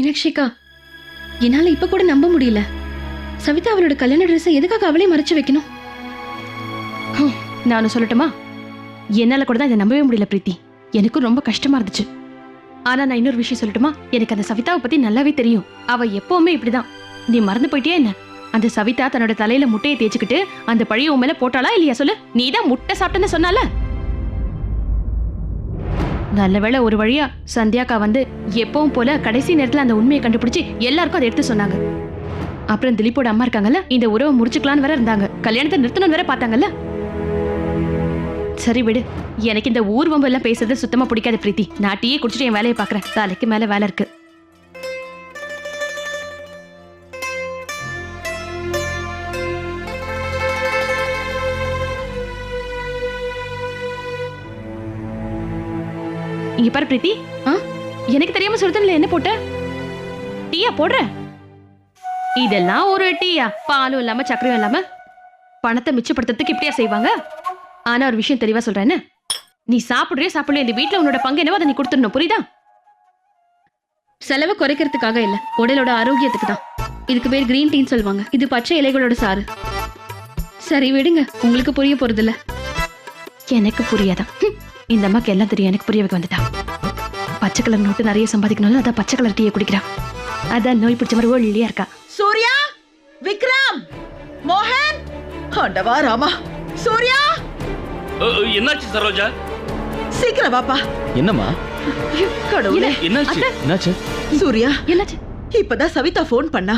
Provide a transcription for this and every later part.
மீனாட்சிக்கா என்னால இப்ப கூட நம்ப முடியல. சவிதா அவளோட கல்யாண ட்ரெஸ்ஸை எதுக்காக அவளே மறைச்சு வைக்கணும்? நானும் சொல்லட்டுமா? என்னால கூட தான் இதை நம்பவே முடியல பிரீத்தி. எனக்கும் ரொம்ப கஷ்டமா இருந்துச்சு. ஆனா நான் இன்னொரு விஷயம் சொல்லட்டுமா? எனக்கு அந்த சவிதாவை பத்தி நல்லாவே தெரியும். அவ எப்பவுமே இப்படிதான். நீ மறந்து போயிட்டியா என்ன? அந்த சவிதா தன்னோட தலையில முட்டையை தேய்ச்சிக்கிட்டு அந்த பழைய உன் மேல போட்டாளா இல்லையா சொல்லு? நீ தான் முட்டை சாப்பிட்டேன்னு சொன்னால? நல்ல வேளை ஒரு வழியா சந்தியாக்கா வந்து எப்பவும் போல கடைசி நேரத்துல அந்த உண்மையை கண்டுபிடிச்சு எல்லாருக்கும் அதை எடுத்து சொன்னாங்க. அப்புறம் திலீப்போட அம்மா இருக்காங்கல்ல இந்த உறவை முடிச்சுக்கலான்னு வேற இருந்தாங்க. கல்யாணத்தை நிறுத்தணும்னு வேற பார்த்தாங்கல்ல. சரி விடு எனக்கு இந்த ஊர்வம்பு எல்லாம் பேசுறது சுத்தமா பிடிக்காது பிரீத்தி. நான் டீயே குடிச்சிட்டு என் வேலையை பாக்குறேன் தலைக்கு மேல வேலை இருக்கு. இங்க பாரு பிரீத்தி. எனக்கு தெரியாம சொல்றதுல என்ன போட்ட. டீயா போடுற? இதெல்லாம் ஒரு டீயா. பாலும் இல்லாம சக்கரையும் இல்லாம. பணத்தை மிச்சப்படுத்துறதுக்கு இப்படியா செய்வாங்க? ஆனா ஒரு விஷயம் தெளிவா சொல்றேன் என்ன நீ சாப்பிடுறியோ சாப்பிடல இந்த வீட்ல உன்னோட பங்கு என்னவோ அதை நீ கொடுத்துடணும். புரியுதா? செலவை குறைக்கிறதுக்காக இல்ல. உடலோட ஆரோக்கியத்துக்கு தான். இதுக்கு பேர் கிரீன் டீன்னு சொல்லுவாங்க. இது பச்சை இலைகளோட சாறு. சரி விடுங்க. உங்களுக்கு புரிய போறது இல்ல எனக்கு புரியாதான் இந்த அம்மாக்கு எல்லாம் தெரியும். எனக்கு புரிய வைக்க வந்துட்டா. பச்சை கலர் நோட்டு நிறைய சம்பாதிக்கணும்ல அதான் பச்சை கலர் டீயை குடிக்கிறா அதான் நோய் பிடிச்ச மாதிரி ஒல்லியா இருக்கா. சூர்யா விக்ரம் மோகன். ஆண்டவா ராமா. சூர்யா. என்னாச்சு சரோஜா? சீக்கிரம் வாப்பா. என்னம்மா? ஐயோ, கடவுளே. என்னாச்சு? என்னாச்சு? சூர்யா என்னாச்சு? இப்பதான் சவிதா ஃபோன் பண்ணா.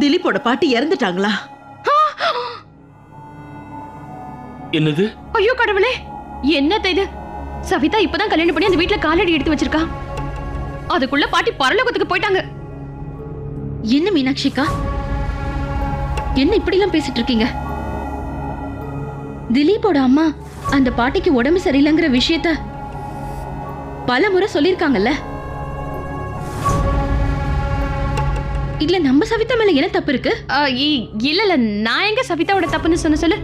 திலீப்போட பாட்டி இறந்துட்டாங்களா? என்னது? ஐயோ கடவுளே. என்ன இது? சவிதா இப்பதான் கல்யாணம் பண்ணி அந்த வீட்ல காலடி எடுத்து வச்சிருக்கா. அதுக்குள்ள பாட்டி பரலோகத்துக்கு போயிட்டாங்க. என்ன மீனாட்சிக்கா? என்ன இப்படிலாம் பேசிட்டு இருக்கீங்க? திலீப்போட அம்மா அந்த பாட்டிக்கு உடம்பு சரியில்லைங்கிற விஷயத்த பல முறை சொல்லிருக்காங்கல்ல இல்ல நம்ம சவிதா மேல என்ன தப்பு இருக்கு? இல்ல இல்ல நான் எங்க சவிதாவோட தப்புன்னு சொன்ன சொல்லு.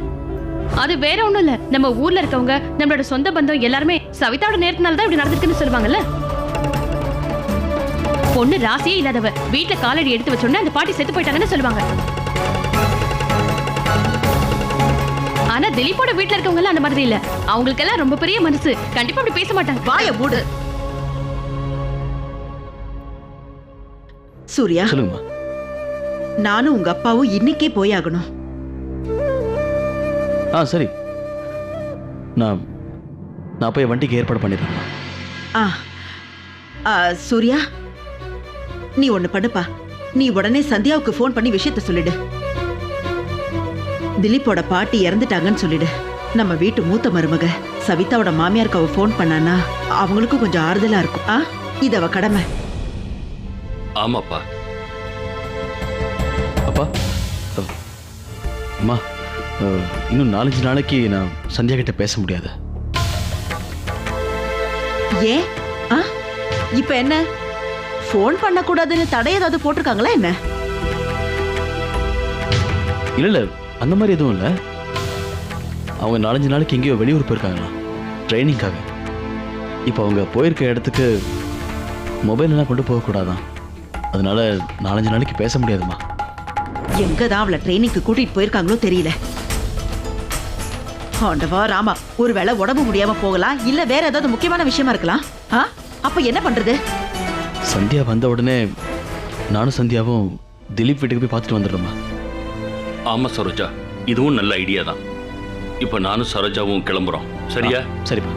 அது வேற ஒண்ணும் இல்ல. நம்ம ஊர்ல இருக்கவங்க நம்மளோட சொந்த பந்தம் எல்லாருமே சவிதாவோட நேரத்தினால தான் இப்படி நடந்திருக்குன்னு சொல்லுவாங்கல்ல? பொண்ணு ராசியே இல்லாதவ வீட்ல காலடி எடுத்து வச்சோன்னே அந்த பாட்டி செத்து போயிட்டாங்கன்னு சொல்லுவாங்க. ஆனா திலீப்போட வீட்ல இருக்கவங்க எல்லாம் அந்த மாதிரி இல்ல. அவங்களுக்கெல்லாம் ரொம்ப பெரிய மனசு. கண்டிப்பா அப்படி பேச மாட்டாங்க. வாய மூடு. சூர்யா சொல்லுங்கம்மா. நானும் உங்க அப்பாவும் இன்னைக்கே போயாகணும். ஆ சரி. நான் நான் போய் வண்டிக்கு ஏற்பாடு பண்ணிடுறேன். ஆ ஆ, சூர்யா நீ ஒண்ணு பண்ணுப்பா நீ உடனே சந்தியாவுக்கு ஃபோன் பண்ணி விஷயத்த சொல்லிடு. திலீப்போட பாட்டி இறந்துட்டாங்கன்னு சொல்லிடு. நம்ம வீட்டு மூத்த மருமக சவிதாவோட மாமியாருக்கு அவ ஃபோன் பண்ணானா அவங்களுக்கும் கொஞ்சம் ஆறுதலா இருக்கும். ஆ இது அவ கடமை. ஆமாப்பா. அப்பா அம்மா. இன்னும் நாலஞ்சு நாளைக்கு நான் சந்தியா கிட்ட பேச முடியாது. ஏன்? ஆ? இப்ப என்ன? ஃபோன் பண்ணக்கூடாதுன்னு தடை ஏதாவது போட்டிருக்காங்களா என்ன? இல்லை இல்லை அந்த மாதிரி எதுவும் இல்லை. அவங்க நாலஞ்சு நாளைக்கு எங்கேயோ வெளியூர் போயிருக்காங்களா? ட்ரைனிங்காக. இப்போ அவங்க போயிருக்க இடத்துக்கு மொபைல் எல்லாம் கொண்டு போகக்கூடாதான். அதனால நாலஞ்சு நாளைக்கு பேச முடியாதும்மா எங்க தான் அவளை ட்ரைனிங்க்கு கூட்டிட்டு போயிருக்காங்களோ தெரியல. ஆண்டவா ராமா ஒருவேளை உடம்பு முடியாம போகலாம் இல்ல வேற ஏதாவது முக்கியமான விஷயமா இருக்கலாம்? ஆ? அப்ப என்ன பண்றது? சந்தியா வந்த உடனே நானும் சந்தியாவும் திலீப் வீட்டுக்கு போய் பார்த்துட்டு வந்துடுறோம்மா. ஆமா சரோஜா. இதுவும் நல்ல ஐடியா தான். இப்ப நானும் சரோஜாவும் கிளம்புறோம். சரியா? சரிப்பா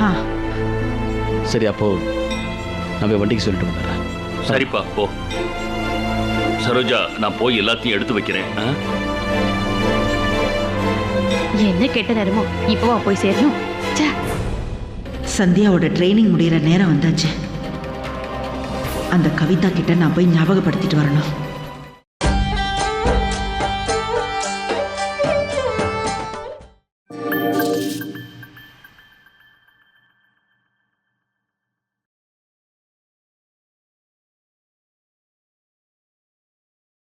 ஆ. சரி அப்போ நான் போய் வண்டிக்கு சொல்லிட்டு வந்துடுறேன். சரிப்பா போ. சரோஜா நான் போய் எல்லாத்தையும் எடுத்து வைக்கிறேன். ஆ? என்ன கெட்ட நேரமோ இப்போவா போய் சேரணும். ச்சே. சந்தியாவோட ட்ரைனிங் முடிகிற நேரம் வந்தாச்சு. அந்த கவிதா கிட்ட நான் போய் ஞாபகப்படுத்திட்டு வரணும்.